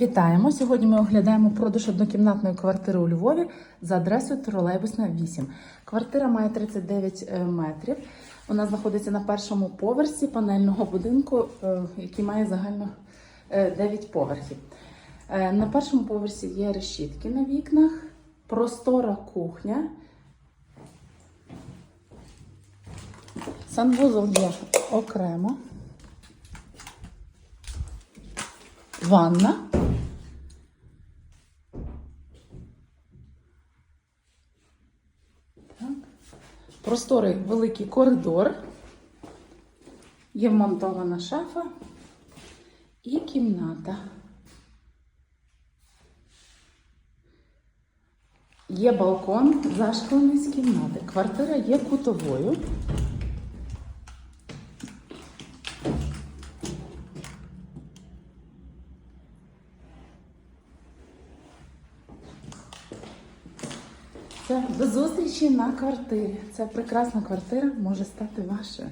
Вітаємо! Сьогодні ми оглядаємо продаж однокімнатної квартири у Львові за адресою Тролейбусна 8. Квартира має 39 е, метрів. Вона знаходиться на першому поверсі панельного будинку, е, який має загально е, 9 поверхів. Е, На першому поверсі є решітки на вікнах, простора кухня. Санвузол є окремо. Ванна. Просторий великий коридор. Є вмонтована шафа і кімната. Є балкон зашклений з кімнати. Квартира є кутовою. Це до зустрічі на квартирі. Ця прекрасна квартира може стати вашою.